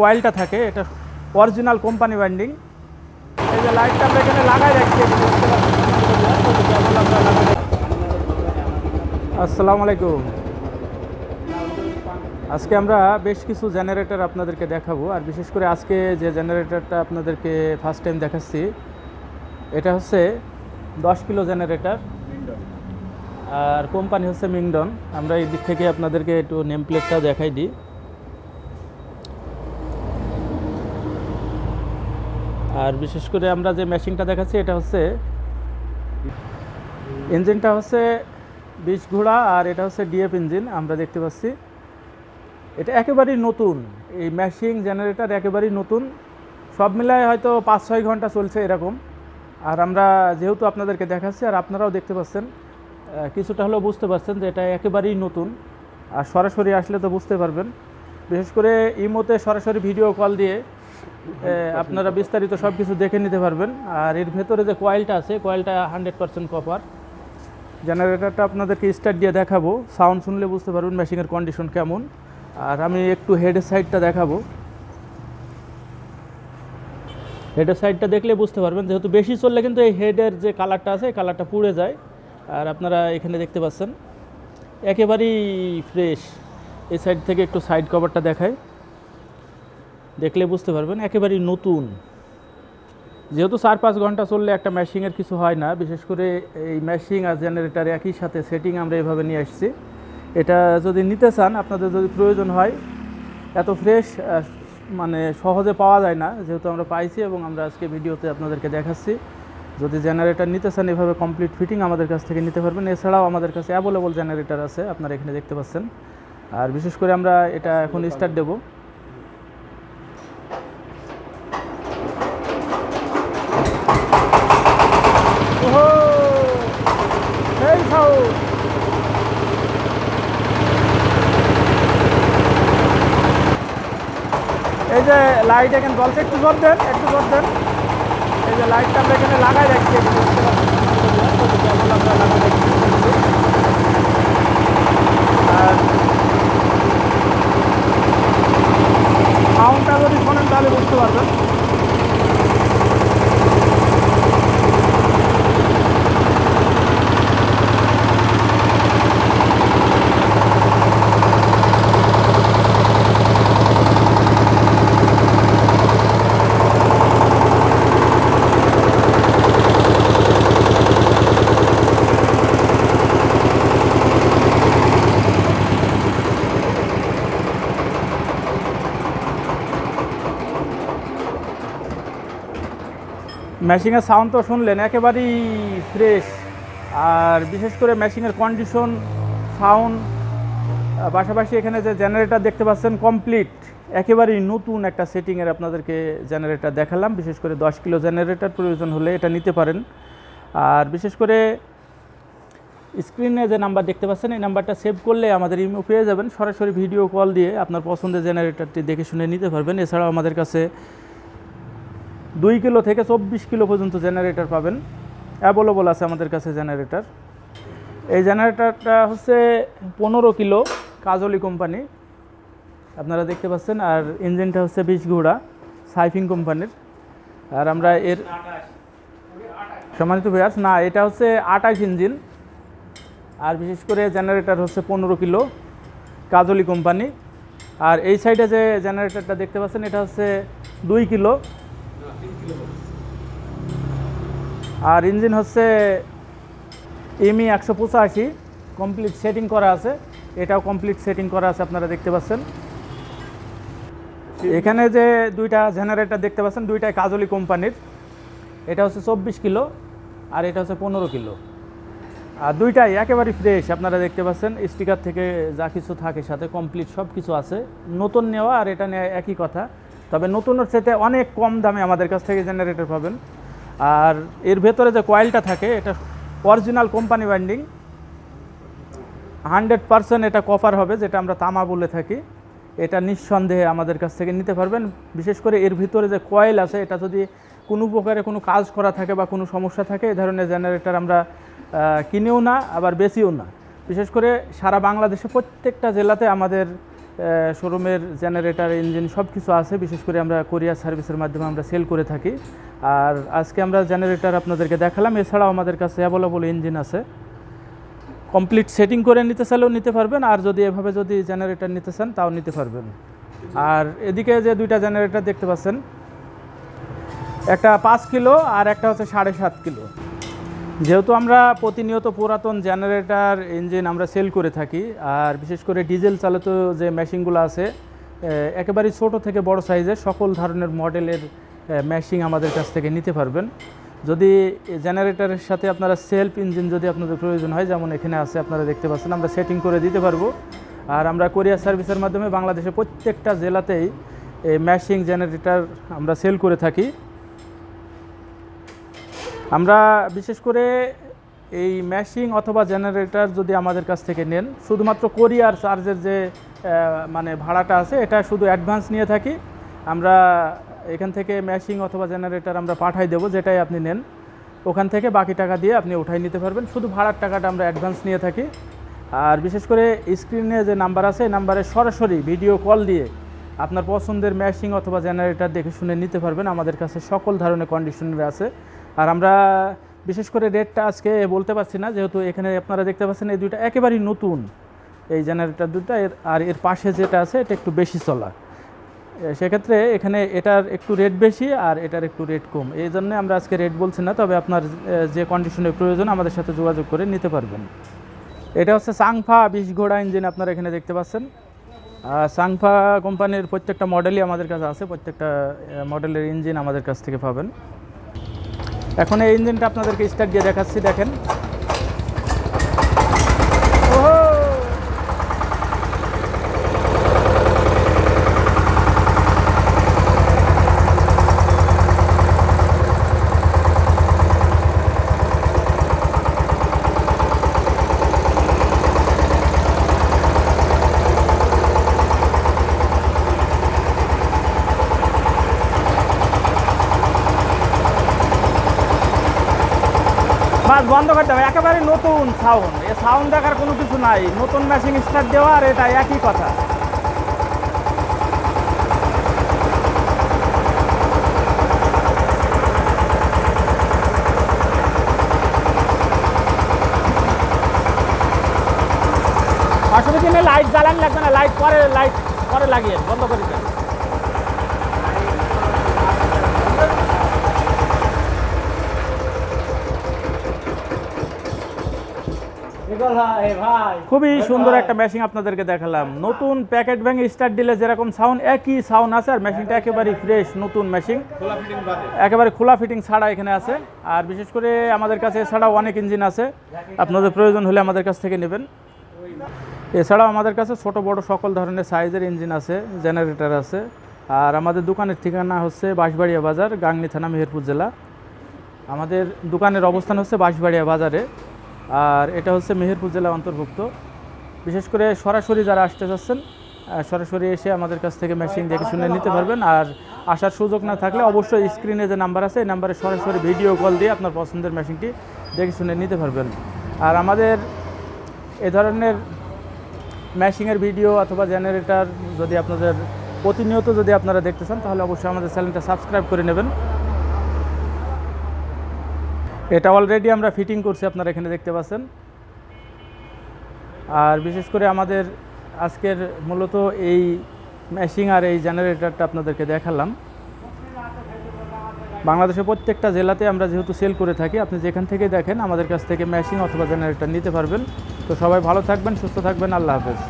কয়েলটা থাকে, এটা অরিজিনাল কোম্পানি বাইন্ডিং এই যে লাইটটা আমরা এখানে লাগাই রাখছি। আসসালামু আলাইকুম। আজকে আমরা বেশ কিছু জেনারেটর আপনাদেরকে দেখাবো, আর বিশেষ করে আজকে যে জেনারেটরটা আপনাদেরকে ফার্স্ট টাইম দেখাচ্ছি, এটা হচ্ছে দশ কিলো জেনারেটর আর কোম্পানি হচ্ছে মিংডন আমরা এই দিক থেকে আপনাদেরকে একটু নেম প্লেটটা দেখাই দিই। আর বিশেষ করে আমরা যে মেশিনটা দেখাচ্ছি, এটা হচ্ছে ইঞ্জিনটা হচ্ছে বিশ ঘোড়া আর এটা হচ্ছে ডিএফ ইঞ্জিন আমরা দেখতে পাচ্ছি। এটা একেবারেই নতুন, এই মেশিন জেনারেটর একেবারেই নতুন। সব মিলায় হয়তো পাঁচ ছয় ঘণ্টা চলছে এরকম। আর আমরা যেহেতু আপনাদেরকে দেখাচ্ছি, আর আপনারাও দেখতে পাচ্ছেন কিছুটা হলেও বুঝতে পারছেন যে এটা একেবারেই নতুন। আর সরাসরি আসলে তো বুঝতে পারবেন। বিশেষ করে ইমোতে সরাসরি ভিডিও কল দিয়ে আপনারা বিস্তারিত সব কিছু দেখে নিতে পারবেন। আর এর ভেতরে যে কয়েলটা আছে কয়েলটা হান্ড্রেড পার্সেন্ট কপার জেনারেটারটা আপনাদেরকে স্টার্ট দিয়ে দেখাবো। সাউন্ড শুনলে বুঝতে পারবেন মেশিনের কন্ডিশন কেমন। আর আমি একটু হেডের সাইডটা দেখাবো। হেডের সাইডটা দেখলে বুঝতে পারবেন, যেহেতু বেশি চললে কিন্তু এই হেডের যে কালারটা আছে কালারটা পুড়ে যায়। আর আপনারা এখানে দেখতে পাচ্ছেন, একেবারেই ফ্রেশ এই সাইড থেকে একটু সাইড কভারটা দেখায়। দেখলে বুঝতে পারবেন, একেবারেই নতুন। যেহেতু চার পাঁচ ঘণ্টা চললে একটা ম্যাশিংয়ের কিছু হয় না, বিশেষ করে এই ম্যাশিং আর জেনারেটার একই সাথে সেটিং আমরা এভাবে নিয়ে আসছি। এটা যদি নিতে চান, আপনাদের যদি প্রয়োজন হয়, এত ফ্রেশ মানে সহজে পাওয়া যায় না, যেহেতু আমরা পাইছি এবং আমরা আজকে ভিডিওতে আপনাদেরকে দেখাচ্ছি। যদি জেনারেটর নিতে চান, এভাবে কমপ্লিট ফিটিং আমাদের কাছ থেকে নিতে পারবেন। এছাড়াও আমাদের কাছে অ্যাভেলেবল জেনারেটার আছে, আপনারা এখানে দেখতে পাচ্ছেন। আর বিশেষ করে আমরা এটা এখন স্টার্ট দেবো ওহো এই খাও এই যে লাইট এখানে বলছে, একটু জোর দেন, একটু জোর দেন এই যে লাইটটা আমরা এখানে লাগাই রাখছি। সাউন্ডটা যদি শোনেন তাহলে বুঝতে পারবেন ম্যাশিংয়ের সাউন্ড তো শুনলেন, একেবারেই ফ্রেশ আর বিশেষ করে ম্যাশিংয়ের কন্ডিশন সাউন্ড পাশাপাশি এখানে যে জেনারেটর দেখতে পাচ্ছেন কমপ্লিট একেবারেই নতুন একটা সেটিংয়ের আপনাদেরকে জেনারেটর দেখালাম। বিশেষ করে দশ কিলো জেনারেটর প্রয়োজন হলে এটা নিতে পারেন। আর বিশেষ করে স্ক্রিনে যে নাম্বার দেখতে পাচ্ছেন, এই নাম্বারটা সেভ করলে আমাদের ইমেল পেয়ে যাবেন। সরাসরি ভিডিও কল দিয়ে আপনার পছন্দের জেনারেটরটি দেখে শুনে নিতে পারবেন। এছাড়াও আমাদের কাছে দুই কিলো থেকে চব্বিশ কিলো পর্যন্ত জেনারেটর পাবেন। অ্যাভেলেবল আছে আমাদের কাছে জেনারেটর এই জেনারেটরটা হচ্ছে পনেরো কিলো কাজলি কোম্পানি। আপনারা দেখতে পাচ্ছেন, আর ইঞ্জিনটা হচ্ছে বিশ ঘোড়া, সাইফিং কোম্পানির। আর আমরা এর সম্মানিত ভিয়ার্স না, এটা হচ্ছে আটাশ ইঞ্জিন আর বিশেষ করে জেনারেটর হচ্ছে পনেরো কিলো কাজলি কোম্পানি। আর এই সাইডে যে জেনারেটরটা দেখতে পাচ্ছেন, এটা হচ্ছে দুই কিলো আর ইঞ্জিন হচ্ছে এমই একশো পঁচাশি। কমপ্লিট সেটিং করা আছে। এটাও কমপ্লিট সেটিং করা আছে, আপনারা দেখতে পাচ্ছেন। এখানে যে দুইটা জেনারেটর দেখতে পাচ্ছেন, দুইটাই কাজলি কোম্পানির। এটা হচ্ছে চব্বিশ কিলো আর এটা হচ্ছে পনেরো কিলো। আর দুইটাই একেবারে ফ্রেশ আপনারা দেখতে পাচ্ছেন। স্টিকার থেকে যা কিছু থাকে সাথে কমপ্লিট সব কিছু আছে। নতুন নেওয়া আর এটা নেওয়া একই কথা। তবে নতুনের সাথে অনেক কম দামে আমাদের কাছ থেকে জেনারেটর পাবেন। আর এর ভেতরে যে কয়েলটা থাকে, এটা original company binding hundred percent এটা কপার হবে, যেটা আমরা তামা বলে থাকি। এটা নিঃসন্দেহে আমাদের কাছ থেকে নিতে পারবেন। বিশেষ করে এর ভিতরে যে কয়েল আছে, এটা যদি কোনো প্রকারে কোনো কাজ করা থাকে বা কোনো সমস্যা থাকে এই ধরনের জেনারেটর আমরা কিনেও না, আবার বেচিও না। বিশেষ করে সারা বাংলাদেশে প্রত্যেকটা জেলাতে আমাদের শোরুমের জেনারেটার ইঞ্জিন সব কিছু আছে, বিশেষ করে আমরা কোরিয়ার সার্ভিসের মাধ্যমে আমরা সেল করে থাকি। আর আজকে আমরা জেনারেটার আপনাদেরকে দেখালাম, এছাড়াও আমাদের কাছে অ্যাভেলেবল ইঞ্জিন আছে। কমপ্লিট সেটিং করে নিতে চাইলেও নিতে পারবেন, আর যদি এভাবে যদি জেনারেটার নিতে চান, তাও নিতে পারবেন। আর এদিকে যে দুইটা জেনারেটর দেখতে পাচ্ছেন, একটা পাঁচ কিলো আর একটা হচ্ছে সাড়ে সাত কিলো। যেহেতু আমরা প্রতিনিয়ত পুরাতন জেনারেটর ইঞ্জিন আমরা সেল করে থাকি আর বিশেষ করে ডিজেল চালিত যে মেশিনগুলো আছে এ, একেবারেই ছোট থেকে বড় সাইজের সকল ধরনের মডেলের মেশিন আমাদের কাছ থেকে নিতে পারবেন। যদি জেনারেটরের সাথে আপনারা সেলফ ইঞ্জিন যদি আপনাদের প্রয়োজন হয় যেমন এখানে আছে আপনারা দেখতে পাচ্ছেন আমরা সেটিং করে দিতে পারব। আর আমরা কোরিয়ার সার্ভিসের মাধ্যমে বাংলাদেশের প্রত্যেকটা জেলাতেই এই ম্যাশিং জেনারেটর আমরা সেল করে থাকি। আমরা বিশেষ করে এই ম্যাশিং অথবা জেনারেটর যদি আমাদের কাছ থেকে নেন, শুধুমাত্র কোরিয়ার চার্জের যে মানে ভাড়াটা আছে, এটা শুধু অ্যাডভান্স নিয়ে থাকি। আমরা এখান থেকে ম্যাশিং অথবা জেনারেটর আমরা পাঠাই দেবো, যেটাই আপনি নেন। ওখান থেকে বাকি টাকা দিয়ে আপনি উঠাই নিতে পারবেন। শুধু ভাড়ার টাকাটা আমরা অ্যাডভান্স নিয়ে থাকি। আর বিশেষ করে স্ক্রিনে যে নাম্বার আছে, এই নাম্বারে সরাসরি ভিডিও কল দিয়ে আপনার পছন্দের ম্যাশিং অথবা জেনারেটর দেখে শুনে নিতে পারবেন। আমাদের কাছে সকল ধরনের কন্ডিশনের আছে। আর আমরা বিশেষ করে রেটটা আজকে বলতে পারছি না, যেহেতু এখানে আপনারা দেখতে পাচ্ছেন এই দুইটা একেবারেই নতুন। এই জেনারেটার দুটো এর, আর এর পাশে যেটা আছে, এটা একটু বেশি চলা সেক্ষেত্রে এখানে এটার একটু রেট বেশি আর এটার একটু রেট কম। এই জন্য আমরা আজকে রেট বলছি না, তবে আপনার যে কন্ডিশনের প্রয়োজন, আমাদের সাথে যোগাযোগ করে নিতে পারবেন। এটা হচ্ছে সাংফা বিশ ঘোড়া ইঞ্জিন আপনারা এখানে দেখতে পাচ্ছেন। সাংফা কোম্পানির প্রত্যেকটা মডেলই আমাদের কাছে আছে, প্রত্যেকটা মডেলের ইঞ্জিন আমাদের কাছ থেকে পাবেন। এখন এই ইঞ্জিনটা আপনাদেরকে স্টার্ট দিয়ে দেখাচ্ছি দেখেন। বন্ধ করতে হবে। একেবারে নতুন সাউন্ড এ সাউন্ড দেখার কোনো কিছু নাই। নতুন মেশিন স্টার্ট দেওয়া আর এটা একই কথা। অসুবিধা নেই লাইট জ্বালান লাগবে না? লাইট পরে লাইট পরে লাগিয়ে, বন্ধ করে দেন খুবই সুন্দর একটা মেশিন আপনাদেরকে দেখালাম। নতুন প্যাকেট ভেঙে স্টার্ট দিলে যেরকম সাউন্ড একই সাউন্ড আছে আর মেশিনটা একেবারে ফ্রেশ নতুন মেশিন একেবারে খোলা ফিটিং ছাড়া এখানে আছে। আর বিশেষ করে আমাদের কাছে এছাড়াও অনেক ইঞ্জিন আছে। আপনাদের প্রয়োজন হলে আমাদের কাছ থেকে নেবেন। এছাড়াও আমাদের কাছে ছোট বড় সকল ধরনের সাইজের ইঞ্জিন আছে জেনারেটর আছে। আর আমাদের দোকানের ঠিকানা হচ্ছে বাঁশবাড়িয়া বাজার গাংনী থানা মেহেরপুর জেলা। আমাদের দোকানের অবস্থান হচ্ছে বাঁশবাড়িয়া বাজারে। আর এটা হচ্ছে মেহেরপুর জেলা অন্তর্ভুক্ত। বিশেষ করে সরাসরি যারা আসতে চাচ্ছেন সরাসরি এসে আমাদের কাছ থেকে মেশিন দেখে শুনে নিতে পারবেন। আর আসার সুযোগ না থাকলে অবশ্যই স্ক্রিনে যে নাম্বার আছে, এই নাম্বারে সরাসরি ভিডিও কল দিয়ে আপনার পছন্দের মেশিনটি দেখে শুনে নিতে পারবেন। আর আমাদের এ ধরনের ম্যাশিংয়ের ভিডিও অথবা জেনারেটর যদি আপনাদের প্রতিনিয়ত যদি আপনারা দেখতে চান, তাহলে অবশ্যই আমাদের চ্যানেলটা সাবস্ক্রাইব করে নেবেন। এটা অলরেডি আমরা ফিটিং করছি, আপনারা এখানে দেখতে পাচ্ছেন। আর বিশেষ করে আমাদের আজকের মূলত এই মেশিং আর এই জেনারেটরটা আপনাদেরকে দেখালাম। বাংলাদেশের প্রত্যেকটা জেলাতে আমরা যেহেতু সেল করে থাকি, আপনি যেখান থেকে দেখেন আমাদের কাছ থেকে মেশিং অথবা জেনারেটর নিতে পারবেন। তো সবাই ভালো থাকবেন, সুস্থ থাকবেন, আল্লাহ হাফেজ।